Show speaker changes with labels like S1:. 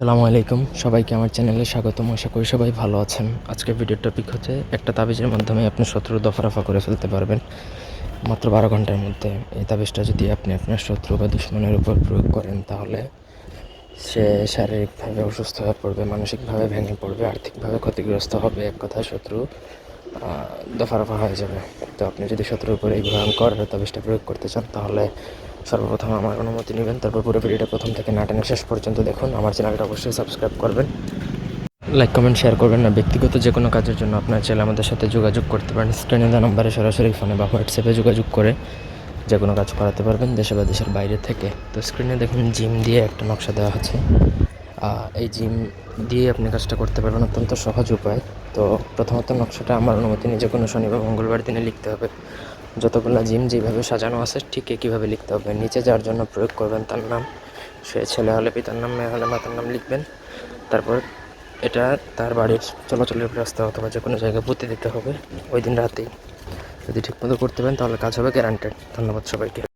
S1: সালামু আলাইকুম। সবাইকে আমার চ্যানেলে স্বাগতম। আশা করি সবাই ভালো আছেন। আজকের ভিডিওর টপিক হচ্ছে, একটা তাবিজের মাধ্যমে আপনি শত্রু দফারফা করে ফেলতে পারবেন। মাত্র বারো ঘণ্টার মধ্যে এই তাবিজটা যদি আপনি আপনার শত্রু বা দুশ্মনের উপর প্রয়োগ করেন, তাহলে সে শারীরিকভাবে অসুস্থ হয়ে পড়বে, মানসিকভাবে ভেঙে পড়বে, আর্থিকভাবে ক্ষতিগ্রস্ত হবে। এক কথায় শত্রু আহ, দফারফা হয়ে যাবে। তো আপনি যদি শত্রুর উপরে এই ভয়ঙ্কর তাবিজটা প্রয়োগ করতে চান তাহলে সর্বপ্রথম আমার অনুমতি নেবেন। তারপর পুরো ভিডিওটা প্রথম থেকে না টেনে শেষ পর্যন্ত দেখুন। আমার চ্যানেলটা অবশ্যই সাবস্ক্রাইব করবেন। লাইক কমেন্ট শেয়ার করবেন না। ব্যক্তিগত যে কোনো কাজের জন্য আপনার চাইলে আমাদের সাথে যোগাযোগ করতে পারেন। স্ক্রিনে দেওয়া নাম্বারে সরাসরি ফোনে বা হোয়াটসঅ্যাপে যোগাযোগ করে যে কোনো কাজ করাতে পারবেন দেশে বা দেশের বাইরে থেকে। তো স্ক্রিনে দেখুন জিম দিয়ে একটা নকশা দেওয়া আছে এই জিম দিয়ে আপনি কাজটা করতে পারবেন অত্যন্ত সহজ উপায়। তো প্রথমত নকশাটা আমার অনুমতি যে কোনো শনিবার, মঙ্গলবার দিনে লিখতে হবে। যতগুলো জিম যেভাবে সাজানো আছে, ঠিক একইভাবে লিখতে হবে। নিচে যার জন্য প্রয়োগ করবেন তার নাম। সে ছেলে হলে পিতার নাম, মেয়ে হলে মাতার নাম লিখবেন। তারপর এটা তার বাড়ির চলাচলের রাস্তা অথবা যে কোনো জায়গায় পুঁতে দিতে হবে। ওই দিন রাতেই যদি ঠিকমতো করতে পারেন, তাহলে কাজ হবে গ্যারান্টেড ধন্যবাদ সবাইকে।